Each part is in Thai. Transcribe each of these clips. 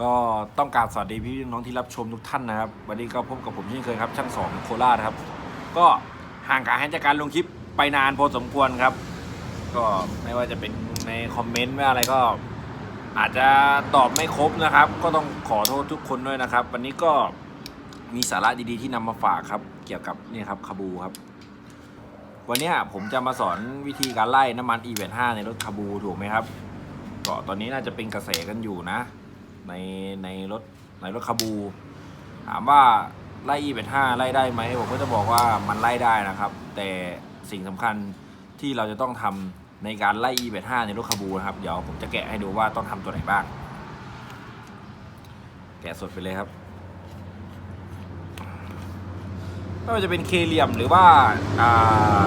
ก็ต้องกาบสวัสดีพี่น้องที่รับชมทุกท่านนะครับ วันนี้ก็พบกับผมเช่นเคยครับ ช่างสองโคราชครับ ก็ห่างกายให้จากการลงคลิปไปนานพอสมควรครับ ก็ไม่ว่าจะเป็นในคอมเมนต์ไม่อะไรก็ อาจจะตอบไม่ครบนะครับ ก็ต้องขอโทษทุกคนด้วยนะครับ วันนี้ก็มีสาระดีๆที่นำมาฝากครับ เกี่ยวกับนี่ครับคาบูครับ วันนี้ผมจะมาสอนวิธีการไล่น้ำมัน e15 ในรถคาบูถูกไหมครับ ก็ตอนนี้น่าจะเป็นกระแสกันอยู่นะ ในในรถในรถคาบู ถามว่าไล่ e ีเวน5ไล่ได้ไหมผมก็จะบอกว่ามันไล่ได้นะครับ แต่สิ่งสำคัญที่เราจะต้องทำในการไล่ e ีเวน5ในรถคาบูนะครับ เดี๋ยวผมจะแกะให้ดูว่าต้องทำตัวไหนบ้าง แกะสดไปเลยครับไม่ว่าจะเป็นเคเหลี่ยมหรือว่าอ่า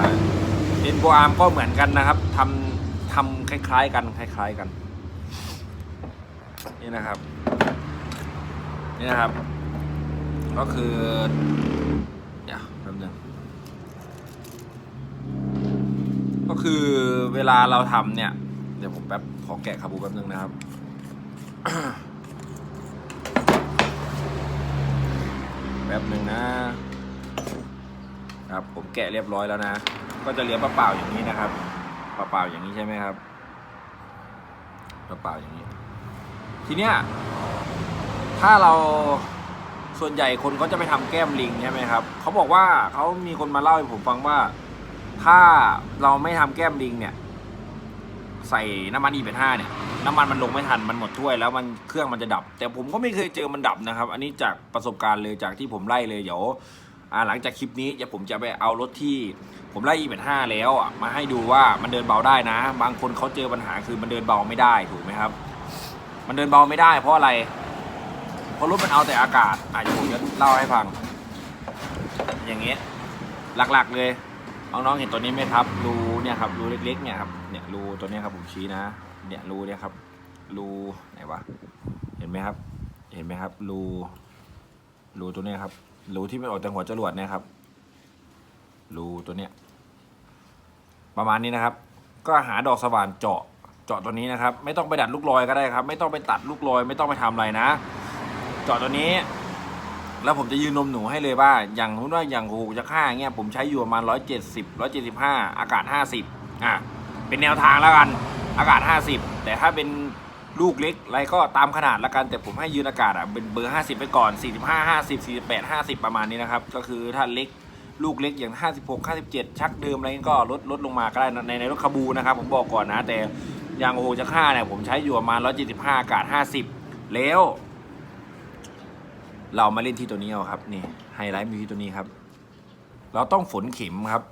เอ็นโบอาร์มก็เหมือนกันนะครับทำทำคล้าย ๆ กันคล้าย ๆ กัน นี่นะครับ นี่นะครับ ก็คือเดี๋ยวแป๊บนึงก็คือเวลาเราทำเนี่ย เดี๋ยวผมแป๊บขอแกะคาบูแป๊บนึงนะครับแป๊บหนึ่งนะครับผมแกะเรียบร้อยแล้วนะ ก็จะเหลือเปล่าๆอย่างนี้นะครับเปล่าๆอย่างนี้ใช่ไหมครับเปล่าๆอย่างนี้ ทีเนี้ยถ้าเราส่วนใหญ่คนเขาจะไปทำแก้มลิงใช่ไหมครับเขาบอกว่าเขามีคนมาเล่าให้ผมฟังว่า ถ้าเราไม่ทำแก้มลิงเนี่ย ใส่น้ำมันอีเป็นห้าเนี่ยน้ำมันมันลงไม่ทันมันหมดถ้วยแล้วมันเครื่องมันจะดับ แต่ผมก็ไม่เคยเจอมันดับนะครับ อันนี้จากประสบการณ์เลยจากที่ผมไล่เลยเดี๋ยวหลังจากคลิปนี้เดี๋ยวผมจะไปเอารถที่ผมไล่ e ีห้าแล้วมาให้ดูว่ามันเดินเบาได้นะ บางคนเขาเจอปัญหาคือมันเดินเบาไม่ได้ถูกไหมครับ มันเดินเบาไม่ได้เพราะอะไร เพราะรถมันเอาแต่อากาศอะเดี๋ยวผมจะเล่าให้ฟัง อย่างเงี้ยหลักๆเลยน้องๆเห็นตัวนี้ไหมครับ รูเนี่ยครับ รูเล็กๆเนี่ยครับ เนี่ยรูตัวเนี้ยครับผมชี้นะ เนี่ยรูเนี่ยครับ รูไหนวะ เห็นไหมครับ เห็นไหมครับ รู รูตัวเนี้ยครับ รูที่มันออกจากหัวจรวดเนี่ยครับ รูตัวเนี้ย ประมาณนี้นะครับ ก็หาดอกสว่านเจาะ เจาะตัวนี้นะครับ ไม่ต้องไปดัดลูกลอยก็ได้ครับ ไม่ต้องไปตัดลูกลอย ไม่ต้องไปทำอะไรนะ เจาะตัวนี้ แล้วผมจะยืนนมหนูให้เลยว่า อย่างนู้นว่าอย่างหูจะค่าเงี้ยผมใช้อยู่ประมาณร้อยเจ็ดสิบร้อยเจ็ดสิบห้าอากาศห้าสิบอะเป็นแนวทางแล้วกันอากาศห้าสิบแต่ถ้าเป็นลูกเล็กอะไรก็ตามขนาดละกันแต่ผมให้ยืนอากาศอะเป็นเบอร์ห้าสิบไปก่อนสี่สิบห้าห้าสิบสี่สิบแปดห้าสิบประมาณนี้นะครับ ก็คือถ้าเล็กลูกเล็กอย่าง 56 57 ชักเดิมอะไรก็ลดลดลงมาก็ได้ในในรถคาบูนะครับ ผมบอกก่อนนะ แต่ อย่างโอโหจะค่าเนี่ยผมใช้อยู่ประมาณ 175 อากาศ 50 แล้ว เรามาเล่นที่ตัวนี้เอาครับ นี่ไฮไลท์มีที่ตัวนี้ครับ เราต้องฝนเข็มครับ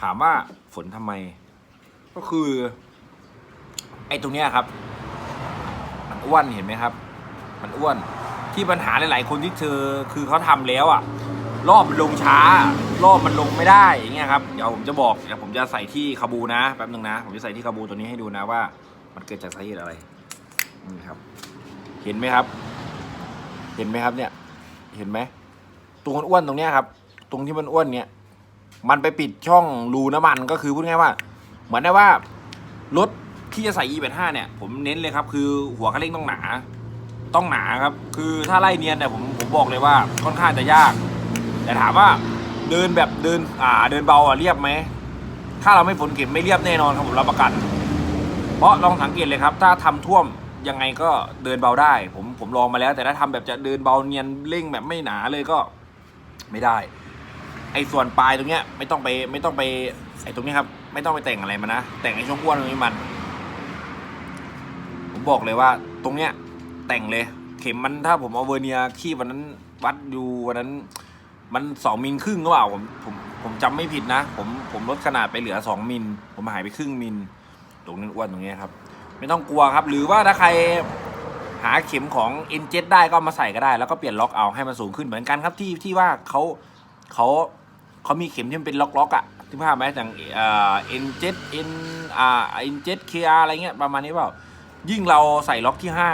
ถามว่าฝนทำไม ก็คือ ไอ้ตรงเนี้ยครับ มันอ้วนเห็นไหมครับ มันอ้วนที่ปัญหาหลาย ๆ คนที่เจอคือเขาทำแล้วอะรอบมันลงช้า รอบมันลงไม่ได้อย่างเงี้ยครับเดี๋ยวผมจะบอกเดี๋ยวผมจะใส่ที่คาบูนะแป๊บนึงนะ ผมจะใส่ที่คาบูตัวนี้ให้ดูนะว่า มันเกิดจากสาเหตุอะไรนี่ครับ เห็นไหมครับ เห็นไหมครับเนี่ย เห็นไหมตรงอ้วนตรงเนี้ยครับ ตรงที่มันอ้วนเนี่ยมันไปปิดช่องรูน้ำมันก็คือพูดง่ายว่า เหมือนได้ว่ารถที่จะใส่ e 8 5 เนี่ยผมเน้นเลยครับ คือหัวคันเร่งต้องหนา ต้องหนาครับ คือถ้าไล่เนียนเนี่ยผมผมบอกเลยว่าค่อนข้างจะยาก แต่ถามว่า เดินแบบเดินอ่าเดินเบาอะเรียบไหม ถ้าเราไม่ฝนเข็มไม่เรียบแน่นอนครับผมรับประกัน เพราะลองสังเกตเลยครับ ถ้าทำท่วมยังไงก็เดินเบาได้ ผมผมลองมาแล้ว แต่ถ้าทำแบบจะเดินเบาเนียนเร่งแบบไม่หนาเลยก็ไม่ได้ ไอ้ส่วนปลายตรงเนี้ยไม่ต้องไปไม่ต้องไปไอ้ตรงนี้ครับ ไม่ต้องไปแต่งอะไรมันนะแต่งไอ้ช่วงอ้วนตรงนี้มัน ผมบอกเลยว่า ตรงเนี้ยแต่งเลย เข็มมันถ้าผมเอาเวอร์เนียขี้วันนั้นวัดดูวันนั้น มันสองมิลครึ่งหรือเปล่าผมผมผมจำไม่ผิดนะ ผมผมลดขนาดไปเหลือสองมิลผมหายไปครึ่งมิลตรงนี้อ้วนตรงนี้ครับ ไม่ต้องกลัวครับ หรือว่าถ้าใครหาเข็มของ n 7ได้ก็มาใส่ก็ได้ แล้วก็เปลี่ยนล็อกเอาให้มันสูงขึ้นเหมือนกันครับที่ที่ว่าเขาเขาเขามีเข็มที่มันเป็นล็อกล็อกอะที่ภาพไหมอย่างเอ่อ n 7 n อ่า n 7 kr อาร์อะไรเงี้ยประมาณนี้เปล่ายิ่งเราใส่ล็อกที่ห้า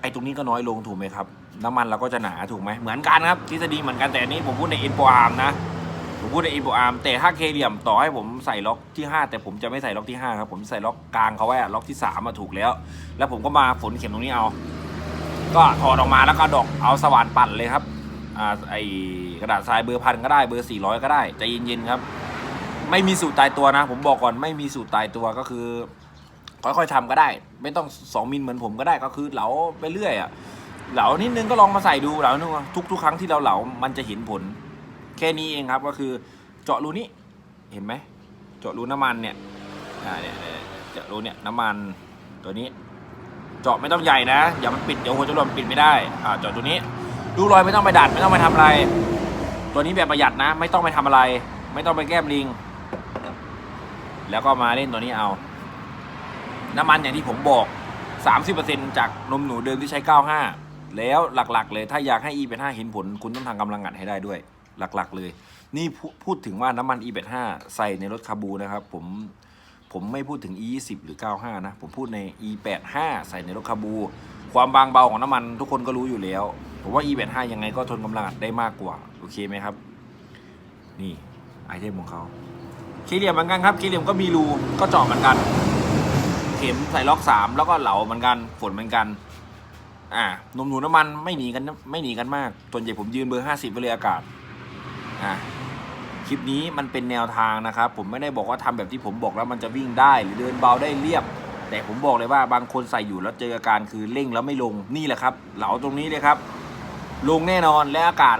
ไอ้ตรงนี้ก็น้อยลงถูกไหมครับ น้ำมันเราก็จะหนาถูกไหมเหมือนกันครับทฤษฎีเหมือนกันแต่อันนี้ผมพูดในอินโฟอาร์มนะผมพูดในอินโฟอาร์มแต่ถ้าเคเหลี่ยมต่อให้ผมใส่ล็อกที่ 5 แต่ผมจะไม่ใส่ล็อกที่ 5 ครับ ผมใส่ล็อกกลางเขาไว้ล็อกที่3มาถูกแล้ว แล้วผมก็มาฝนเข็มตรงนี้เอา ก็ถอดออกมาแล้วก็ดอกเอาสว่านปั่นเลยครับอ่าไอกระดาษทรายเบอร์พันก็ได้เบอร์สี่ร้อยก็ได้ใจเย็นๆครับ ไม่มีสูตรตายตัวนะ ผมบอกก่อนไม่มีสูตรตายตัวก็คือ ค่อยๆทำก็ได้ ไม่ต้องสองมิลเหมือนผมก็ได้ก็คือเหลาไปเรื่อยอะ่ะ เหลานิดนึงก็ลองมาใส่ดูเหลานึงทุกทุกครั้งที่เราเหลา มันจะเห็นผล แค่นี้เองครับก็คือเจาะรูนี้เห็นไหมเจาะรูน้ำมันเนี่ยอ่าเนี่ยเจาะรูเนี่ยน้ำมันตัวนี้ เจาะไม่ต้องใหญ่นะอย่ามันปิดเดี๋ยวหัวจรวดมันปิดไม่ได้อ่าเจาะตัวนี้ ดูรอยไม่ต้องไปดัดไม่ต้องไปทำอะไร ตัวนี้แบบประหยัดนะ ไม่ต้องไปทำอะไร ไม่ต้องไปแก้มลิง แล้วก็มาเล่นตัวนี้เอา น้ำมันอย่างที่ผมบอก 30%จากนมหนูเดิมที่ใช้ 95 แล้วหลักๆ เลยถ้าอยากให้ E85 เห็นผล คุณต้องทำกำลังอัดให้ได้ด้วย หลักๆ เลย นี่พูดถึงว่าน้ำมัน E85 ใส่ในรถคาบูนะครับ ผมผมไม่พูดถึง E20 หรือ 95 นะ ผมพูดใน E85 ใส่ในรถคาบู ความบางเบาของน้ำมันทุกคนก็รู้อยู่แล้ว ผมว่า E85 ยังไงก็ทนกำลังอัดได้มากกว่า โอเคไหมครับ นี่ไอเทมของเขาคีเหลี่ยมเหมือนกันครับคีเหลี่ยมก็มีรูก็เจาะเหมือนกัน เข็มใส่ล็อกสามแล้วก็เหลาเหมือนกันฝนเหมือนกัน อ่านมหนูน้ำมันไม่หนีกันไม่หนีกันมากส่วนใหญ่ผมยืนเบอร์ห้าสิบไปเลยอากาศอ่าคลิปนี้มันเป็นแนวทางนะครับ ผมไม่ได้บอกว่าทำแบบที่ผมบอกแล้วมันจะวิ่งได้หรือเดินเบาได้เรียบ แต่ผมบอกเลยว่าบางคนใส่อยู่แล้วเจออาการคือเร่งแล้วไม่ลงนี่แหละครับ เหลาตรงนี้เลยครับ ลงแน่นอนและอากาศ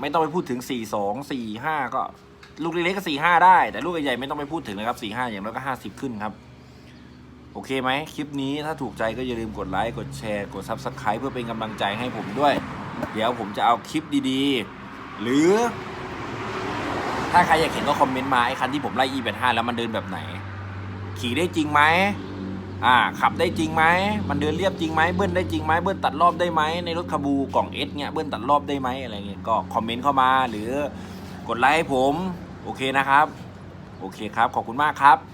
ไม่ต้องไปพูดถึง 4 2 4 5 ก็ลูกเล็กๆก็4 5 ได้ แต่ลูกใหญ่ๆไม่ต้องไปพูดถึงนะครับ4 5อย่างน้อยก็ 50 ขึ้นครับ โอเคไหมคลิปนี้ถ้าถูกใจก็อย่าลืมกดไลค์กดแชร์กด Subscribe เพื่อเป็นกำลังใจให้ผมด้วย เดี๋ยวผมจะเอาคลิปดีๆ หรือ ถ้าใครอยากเห็นก็คอมเมนต์มาไอ้คันที่ผมไล่ E85 แล้วมันเดินแบบไหน ขี่ได้จริงไหมอ่าขับได้จริงไหมมันเดินเรียบจริงไหมเบิ้ลได้จริงไหมเบิ้ลตัดรอบได้ไหมในรถคาบูกล่องเอสเนี่ยเบิ้ลตัดรอบได้ไหมอะไรเงี้ยก็คอมเมนต์เข้ามาหรือกดไลค์ให้ผม โอเคนะครับ โอเคครับ ขอบคุณมากครับ